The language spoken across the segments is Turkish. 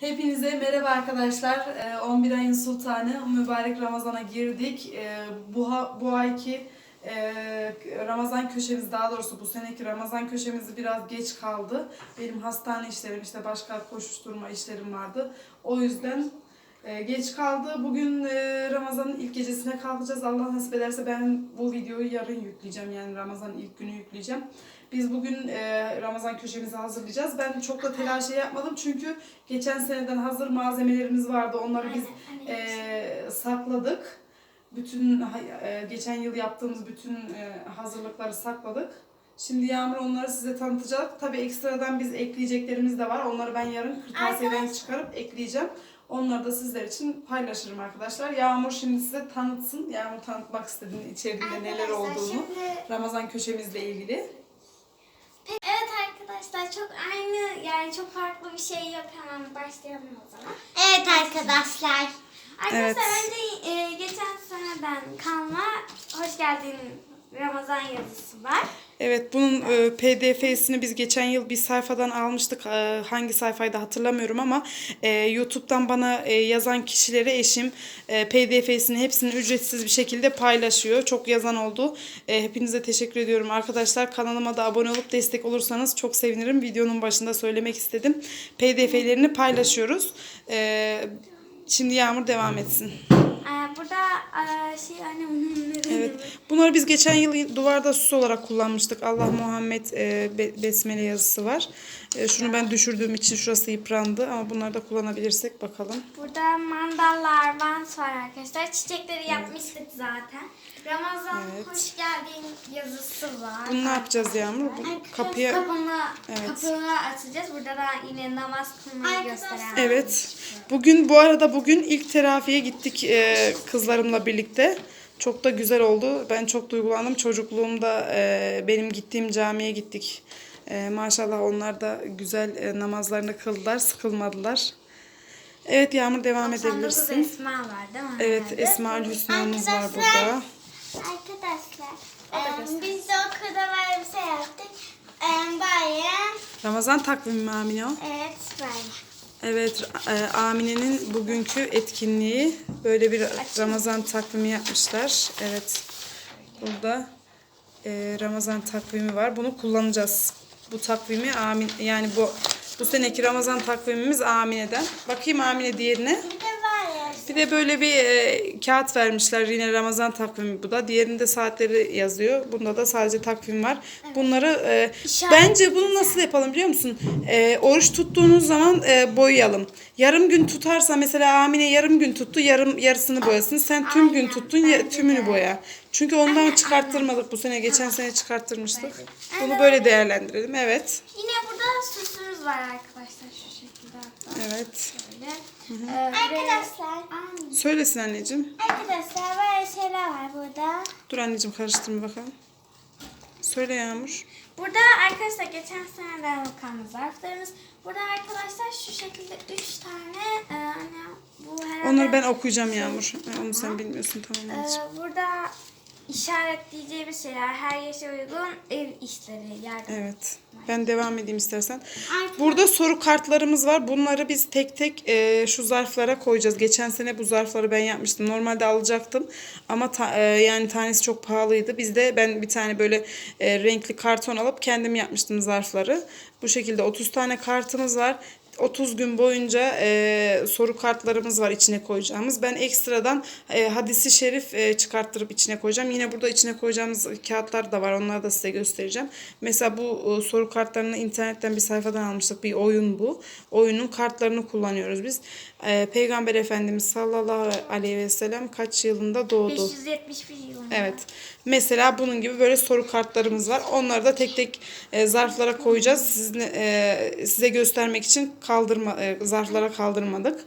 Hepinize merhaba arkadaşlar. Ee, 11 ayın sultanı mübarek Ramazan'a girdik. Ee, Bu, bu ayki e, Ramazan köşemiz daha doğrusu bu seneki Ramazan köşemiz biraz geç kaldı. Benim hastane işlerim işte başka koşuşturma işlerim vardı. O yüzden e, geç kaldı. Bugün e, Ramazan'ın ilk gecesine kalkacağız. Allah nasip ederse ben bu videoyu yarın yükleyeceğim. Yani Ramazan'ın ilk günü yükleyeceğim. Biz bugün e, Ramazan köşemizi hazırlayacağız. Ben çok da telaş şey yapmadım çünkü geçen seneden hazır malzemelerimiz vardı. Onları biz e, sakladık. Bütün e, geçen yıl yaptığımız bütün e, hazırlıkları sakladık. Şimdi Yağmur onları size tanıtacak. Tabii ekstradan biz ekleyeceklerimiz de var. Onları ben yarın kırtasiyeden çıkarıp ekleyeceğim. Onları da sizler için paylaşırım arkadaşlar. Yağmur şimdi size tanıtsın. Yağmur tanıtmak istediğini, içeride neler olduğunu. şimdi- Ramazan köşemizle ilgili. Evet arkadaşlar çok aynı yani çok farklı bir şey yok hemen başlayalım o zaman. Evet arkadaşlar. Arkadaşlar Evet. önce e, geçen seneden kalma hoş geldin Ramazan yazısı var. Evet bunun e, PDF'sini biz geçen yıl bir sayfadan almıştık. E, hangi sayfaydı hatırlamıyorum ama e, YouTube'dan bana e, yazan kişilere eşim e, PDF'sini hepsini ücretsiz bir şekilde paylaşıyor. Çok yazan oldu. E, hepinize teşekkür ediyorum arkadaşlar. Kanalıma da abone olup destek olursanız çok sevinirim. Videonun başında söylemek istedim. PDF'lerini paylaşıyoruz. E, şimdi Yağmur devam etsin. Ee, burada e, şey annemin Evet. Bunları biz geçen yıl duvarda süs olarak kullanmıştık. Allah Muhammed e, be- besmele yazısı var. E, şunu ben düşürdüğüm için şurası yıprandı ama bunları da kullanabilirsek bakalım. Burada mandallar, vans var arkadaşlar. Çiçekleri yapmıştık zaten. Ramazan Evet. hoş geldin yazısı var. Bunu ne yapacağız Yağmur? Bu kapıya Kapını, Evet. kapını açacağız. Burada da yine namaz kılmayı gösteren. Evet. Bugün bu arada bugün ilk terafiye gittik e, kızlarımla birlikte. Çok da güzel oldu. Ben çok duygulandım. Çocukluğumda e, benim gittiğim camiye gittik. E, maşallah onlar da güzel e, namazlarını kıldılar, sıkılmadılar. Evet Yağmur devam 99 edebilirsin. esma var değil mi? Evet? Esmaül Hüsna'mız var Arkadaşlar. burada. Arkadaşlar, göster. biz de okulda böyle bir şey yaptık. Em, Böyle, Ramazan takvimi mi Amine o? evet böyle. Evet, e, Amine'nin bugünkü etkinliği böyle bir Ramazan takvimi yapmışlar. Evet, burada e, Ramazan takvimi var. Bunu kullanacağız. Bu takvimi Amin yani bu bu seneki Ramazan takvimimiz Amine'den. Bakayım Amine diğerine. Bir de. Bir de böyle bir e, kağıt vermişler yine Ramazan takvimi bu da. Diğerinde saatleri yazıyor. Bunda da sadece takvim var. Bunları e, İşaret bence bunu nasıl yapalım biliyor musun? E, oruç tuttuğunuz zaman e, boyayalım. Yarım gün tutarsa mesela Amine yarım gün tuttu, yarım yarısını boyasın. Sen tüm gün tuttun, ya, tümünü boya. Çünkü ondan çıkarttırmadık bu sene. Geçen sene çıkarttırmıştık. Bunu böyle değerlendirelim. Evet. Yine burada süsümüz var arkadaşlar şu şekilde hatta. Evet. Böyle. Ee, Arkadaşlar, Söylesin anneciğim. arkadaşlar böyle şeyler var burada. Dur anneciğim karıştırma bakalım. Söyle Yağmur. Burada arkadaşlar geçen seneden bakan zarflarımız. Burada arkadaşlar şu şekilde 3 tane e, hani bu herhalde Onları ben okuyacağım Yağmur. Onu sen bilmiyorsun tamam e, anneciğim. burada işaretleyeceğimiz şeyler her yaşa uygun ev işleri yardım. Evet. Ben devam edeyim istersen. Burada soru kartlarımız var. Bunları biz tek tek e, şu zarflara koyacağız. Geçen sene bu zarfları ben yapmıştım. Normalde alacaktım ama ta- e, yani tanesi çok pahalıydı. Biz de ben bir tane böyle e, renkli karton alıp kendim yapmıştım zarfları. Bu şekilde 30 tane kartımız var. 30 gün boyunca e, soru kartlarımız var içine koyacağımız. Ben ekstradan e, hadisi şerif e, çıkarttırıp içine koyacağım. Yine burada içine koyacağımız kağıtlar da var. Onları da size göstereceğim. Mesela bu e, soru kartlarını internetten bir sayfadan almıştık. Bir oyun bu. Oyunun kartlarını kullanıyoruz biz. E, Peygamber Efendimiz sallallahu aleyhi ve sellem kaç yılında doğdu? 571 yılında. Evet. Mesela bunun gibi böyle soru kartlarımız var. Onları da tek tek e, zarflara koyacağız. Sizin, e, size göstermek için kaldırma e, zarflara kaldırmadık.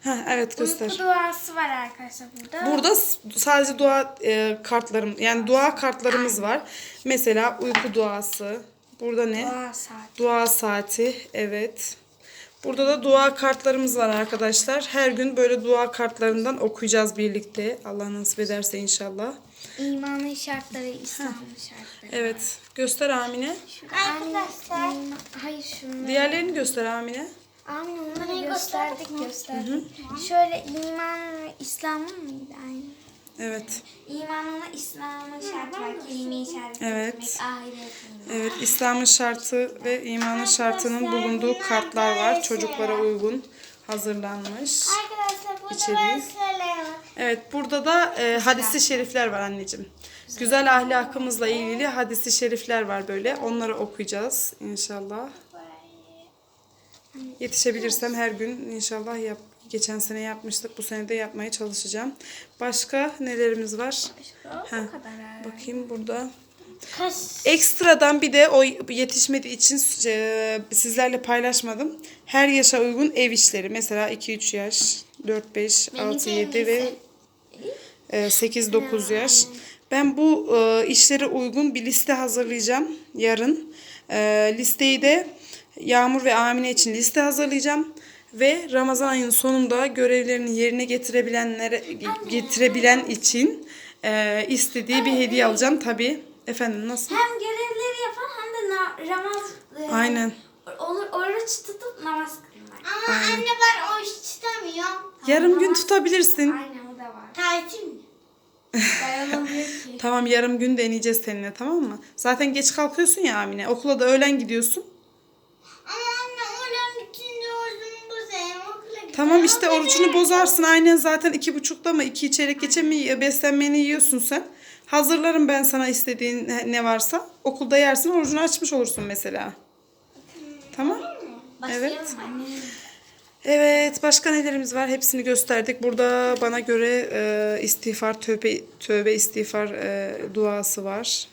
Heh, evet göster. Uyku duası var arkadaşlar burada. Burada sadece dua e, kartlarım yani dua kartlarımız var. Mesela uyku duası. Burada ne? Dua saati. Dua saati. Evet. Burada da dua kartlarımız var arkadaşlar. Her gün böyle dua kartlarından okuyacağız birlikte. Allah nasip ederse inşallah. İmanın şartları, İslam'ın şartları. Evet. Göster Amine. Arkadaşlar. Hayır şunu. Diğerlerini göster Amine. Amin onları gösterdik gösterdik gösterdik. Şöyle iman ve İslam'ın mıydı aynı? Evet. İmanına İslam'ın şartı var. Kelime-i şehadet Evet. etmek, ahiretinde. Evet, İslam'ın şartı ve imanın şartının bulunduğu kartlar var. Çocuklara uygun hazırlanmış. Arkadaşlar burada İçeriği. ben söyleyemem. Evet, burada da e, hadisi şerifler var anneciğim. Güzel ahlakımızla ilgili hadisi şerifler var böyle. Onları okuyacağız inşallah. Yetişebilirsem her gün inşallah yap. Geçen sene yapmıştık. Bu sene de yapmaya çalışacağım. Başka nelerimiz var? O Heh, kadar. bakayım burada. Kaş. Ekstradan bir de o yetişmediği için e, sizlerle paylaşmadım. Her yaşa uygun ev işleri. Mesela 2-3 yaş, 4-5, 6-7 ve e, 8-9 yaş. Ben bu e, işlere uygun bir liste hazırlayacağım yarın. E, listeyi de Yağmur ve Amine için liste hazırlayacağım. Ve Ramazan ayının sonunda görevlerini yerine getirebilenlere getirebilen için e, istediği bir hediye alacağım. Tabii. Efendim nasıl? Hem görevleri yapan hem de na- Ramaz e, Aynen. olur oruç tutup namaz kılmak. Ama anne ben o iş tutamıyorum. Yarım gün tutabilirsin. Aynen o da var. Tatil mi? Dayanamıyor ki. Tamam yarım gün deneyeceğiz seninle tamam mı? Zaten geç kalkıyorsun ya Amine. Okula da öğlen gidiyorsun. Ama anne oradan bitince orucumu bozayım. Okula gidelim. Tamam işte orucunu bozarsın. Aynen zaten iki buçukta mı iki çeyrek geçe mi beslenmeni yiyorsun sen. Hazırlarım ben sana istediğin ne varsa. Okulda yersin orucunu açmış olursun mesela. Tamam. Başlayalım Evet. anne. Evet başka nelerimiz var hepsini gösterdik. Burada bana göre e, istiğfar, tövbe, tövbe istiğfar e, duası var.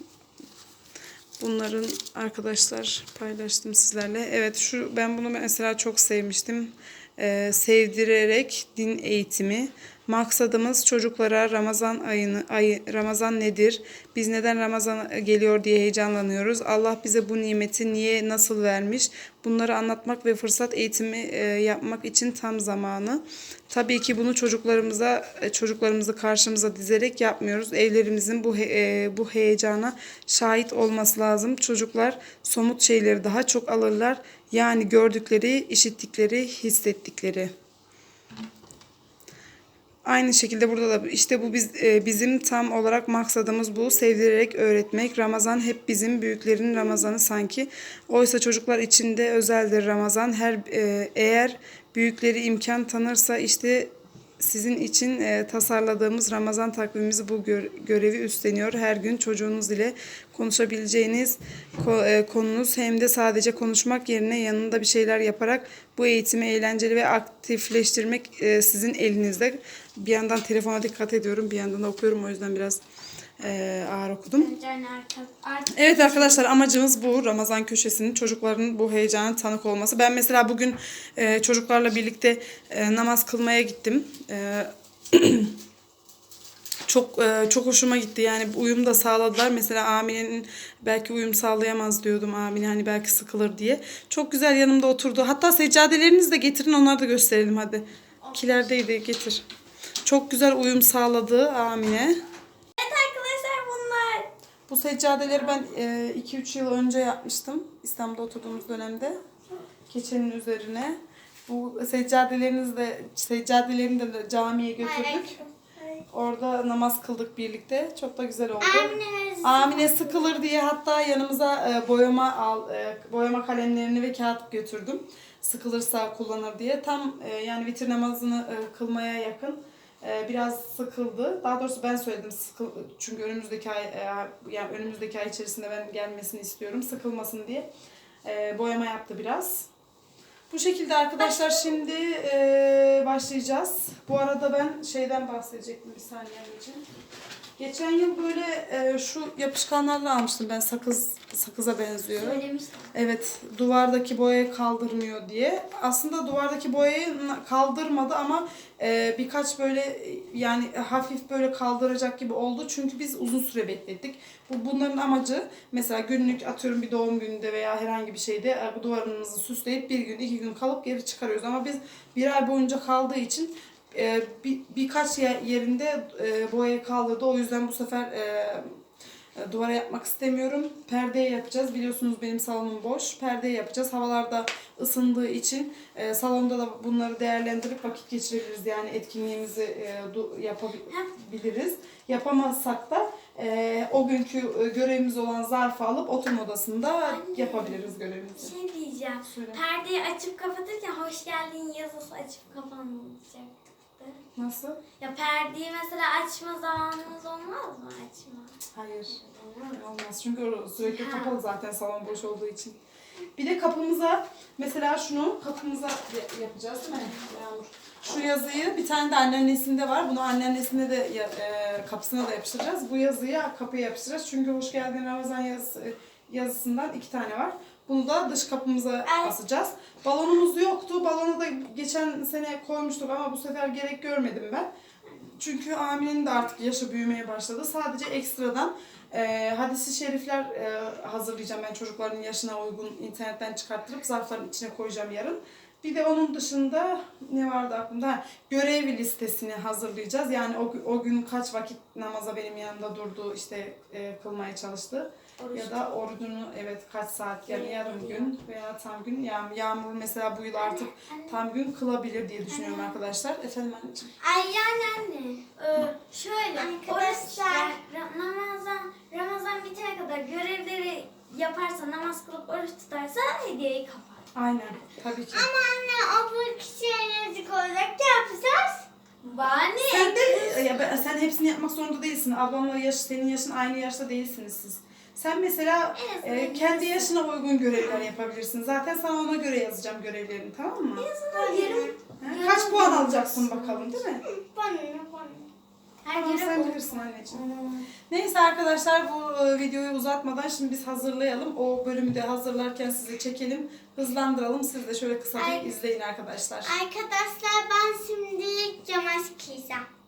Bunların arkadaşlar paylaştım sizlerle. Evet şu ben bunu mesela çok sevmiştim. E, sevdirerek din eğitimi. Maksadımız çocuklara Ramazan ayını ayı Ramazan nedir? Biz neden Ramazan geliyor diye heyecanlanıyoruz. Allah bize bu nimeti niye nasıl vermiş? Bunları anlatmak ve fırsat eğitimi e, yapmak için tam zamanı. Tabii ki bunu çocuklarımıza e, çocuklarımızı karşımıza dizerek yapmıyoruz. Evlerimizin bu he- e, bu heyecana şahit olması lazım. Çocuklar somut şeyleri daha çok alırlar. Yani gördükleri, işittikleri, hissettikleri. Aynı şekilde burada da işte bu biz, e, bizim tam olarak maksadımız bu. Sevdirerek öğretmek. Ramazan hep bizim büyüklerin Ramazanı sanki. Oysa çocuklar için de özeldir Ramazan. Her e, eğer büyükleri imkan tanırsa işte sizin için e, tasarladığımız Ramazan takvimimiz bu gör- görevi üstleniyor. Her gün çocuğunuz ile konuşabileceğiniz ko- e, konunuz hem de sadece konuşmak yerine yanında bir şeyler yaparak bu eğitimi eğlenceli ve aktifleştirmek e, sizin elinizde. Bir yandan telefona dikkat ediyorum, bir yandan da okuyorum. O yüzden biraz e, ağır okudum. Evet arkadaşlar amacımız bu Ramazan köşesinin çocukların bu heyecana tanık olması. Ben mesela bugün e, çocuklarla birlikte e, namaz kılmaya gittim. E, çok e, çok hoşuma gitti yani uyum da sağladılar. Mesela Amine'nin belki uyum sağlayamaz diyordum Amine hani belki sıkılır diye. Çok güzel yanımda oturdu. Hatta seccadelerinizi de getirin onları da gösterelim hadi. Kilerdeydi getir. Çok güzel uyum sağladı Amine. Bu seccadeleri ben 2-3 yıl önce yapmıştım. İstanbul'da oturduğumuz dönemde. Keçenin üzerine. Bu seccadelerinizi de seccadelerini de camiye götürdük. Orada namaz kıldık birlikte. Çok da güzel oldu. Anne. Amine sıkılır diye hatta yanımıza e, boyama al e, boyama kalemlerini ve kağıt götürdüm. Sıkılırsa kullanır diye. Tam e, yani vitir namazını e, kılmaya yakın. E, biraz sıkıldı. Daha doğrusu ben söyledim sıkıl çünkü önümüzdeki ay e, yani önümüzdeki ay içerisinde ben gelmesini istiyorum sıkılmasın diye. E, boyama yaptı biraz. Bu şekilde arkadaşlar şimdi e, başlayacağız. Bu arada ben şeyden bahsedecektim bir saniye anneciğim. Geçen yıl böyle e, şu yapışkanlarla almıştım ben sakız sakıza benziyor. Söylemiştim. Evet duvardaki boyayı kaldırmıyor diye. Aslında duvardaki boyayı kaldırmadı ama e, birkaç böyle yani hafif böyle kaldıracak gibi oldu. Çünkü biz uzun süre beklettik. Bu bunların amacı mesela günlük atıyorum bir doğum gününde veya herhangi bir şeyde e, bu duvarımızı süsleyip bir gün iki gün kalıp geri çıkarıyoruz. Ama biz bir ay boyunca kaldığı için e, bir, birkaç yer- yerinde e, boyayı kaldırdı. O yüzden bu sefer e, E, Duvara yapmak istemiyorum. Perdeye yapacağız. Biliyorsunuz benim salonum boş. Perdeye yapacağız. Havalarda ısındığı için e, salonda da bunları değerlendirip vakit geçirebiliriz. Yani etkinliğimizi e, yapabiliriz. Yapamazsak da e, o günkü e, görevimiz olan zarfı alıp oturma odasında yapabiliriz Bir görevimizi. şey diyeceğim. Söyle. Perdeyi açıp kapatırken hoş geldin yazısı açıp Nasıl? Ya perdeyi mesela açma zamanımız olmaz mı açma? Hayır. Olmaz çünkü o sürekli Ha. kapalı zaten salon boş olduğu için. Bir de kapımıza mesela şunu kapımıza ya- yapacağız değil mi Yağmur? Şu yazıyı bir tane de anneannesinde var. Bunu anneannesinde de ya- e, kapısına da yapıştıracağız. Bu yazıyı kapıya yapıştıracağız. Çünkü hoş geldin Ramazan yazısı, yazısından iki tane var. Bunu da dış kapımıza asacağız. Balonumuz yoktu. Balonu da geçen sene koymuştuk ama bu sefer gerek görmedim ben. Çünkü Amine'nin de artık yaşı büyümeye başladı. Sadece ekstradan e, hadisi şerifler e, hazırlayacağım ben çocukların yaşına uygun internetten çıkarttırıp zarfların içine koyacağım yarın. Bir de onun dışında ne vardı aklımda? Ha, görev listesini hazırlayacağız. Yani o, o gün kaç vakit namaza benim yanında durdu, işte e, kılmaya çalıştı. Ya da orucunu evet kaç saat yani yarım gün veya tam gün. Yağ- Yağmur mesela bu yıl artık tam gün kılabilir diye düşünüyorum arkadaşlar. Efendim anneciğim. Ay yani anne. e, şöyle Arkadaşlar. oruçlar Ramazan Ramazan bitene kadar görevleri yaparsa namaz kılıp oruç tutarsa hediyeyi kapar. Aynen tabii ki. Ama anne o bu kişiye yazık olacak ne yapacağız? Bani. Sen de ya ben- sen hepsini yapmak zorunda değilsin. Ablamla yaş senin yaşın aynı yaşta değilsiniz siz. Sen mesela En azından e, kendi yaşına uygun görevler yapabilirsin. Zaten sana ona göre yazacağım görevlerini tamam mı? yarım, Ha, Kaç puan alacaksın bakalım değil mi? Bana ne bana. Her Tamam, sen bilirsin anneciğim. Neyse arkadaşlar bu e, videoyu uzatmadan şimdi biz hazırlayalım. O bölümü de hazırlarken size çekelim. Hızlandıralım. Siz de şöyle kısa bir izleyin arkadaşlar. Arkadaşlar ben şimdilik cama çıkacağım.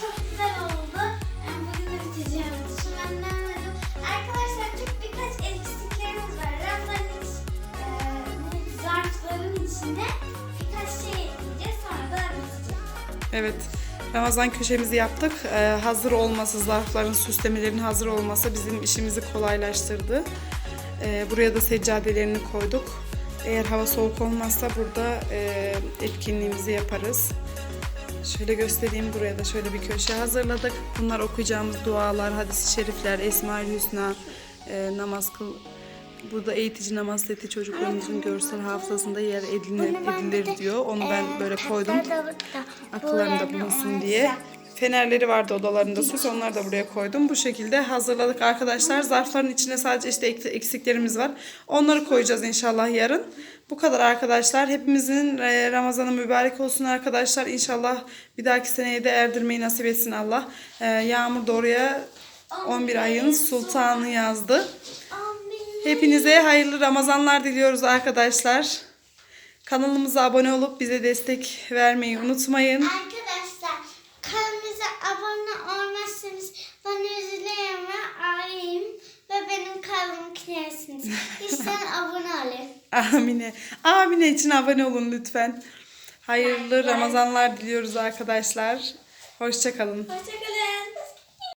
Çok güzel oldu. Yani bugün de ben de anladım. Arkadaşlar çok birkaç eksiklerimiz var. Ramazan'ın e, zarfların içine birkaç şey ekleyeceğiz. Sonra da bitecek. Evet. Ramazan köşemizi yaptık. Ee, hazır olması, zarfların süslemelerin hazır olması bizim işimizi kolaylaştırdı. Ee, buraya da seccadelerini koyduk. Eğer hava soğuk olmazsa burada e, etkinliğimizi yaparız. Şöyle göstereyim buraya da şöyle bir köşe hazırladık. Bunlar okuyacağımız dualar, hadis-i şerifler, Esma-ül Hüsna, e, namaz kıl. Burada eğitici namaz seti çocuklarımızın görsel hafızasında yer edilir, edilir diyor. Onu ben böyle koydum akıllarında bulunsun diye. Fenerleri vardı odalarında süs onları da buraya koydum. Bu şekilde hazırladık arkadaşlar. Zarfların içine sadece işte ek- eksiklerimiz var. Onları koyacağız inşallah yarın. Bu kadar arkadaşlar. Hepimizin e, Ramazanı mübarek olsun arkadaşlar. İnşallah bir dahaki seneye de erdirmeyi nasip etsin Allah. E, Yağmur da oraya 11 ayın sultanı yazdı. Hepinize hayırlı Ramazanlar diliyoruz arkadaşlar. Kanalımıza abone olup bize destek vermeyi unutmayın. Arkadaşlar kanalımıza abone olmazsanız bana üzüleyim ve ağlayayım ve benim kırarsınız. Lütfen abone olun. Amine. Amine için abone olun lütfen. Hayırlı Ramazanlar diliyoruz arkadaşlar. Hoşçakalın. Hoşçakalın.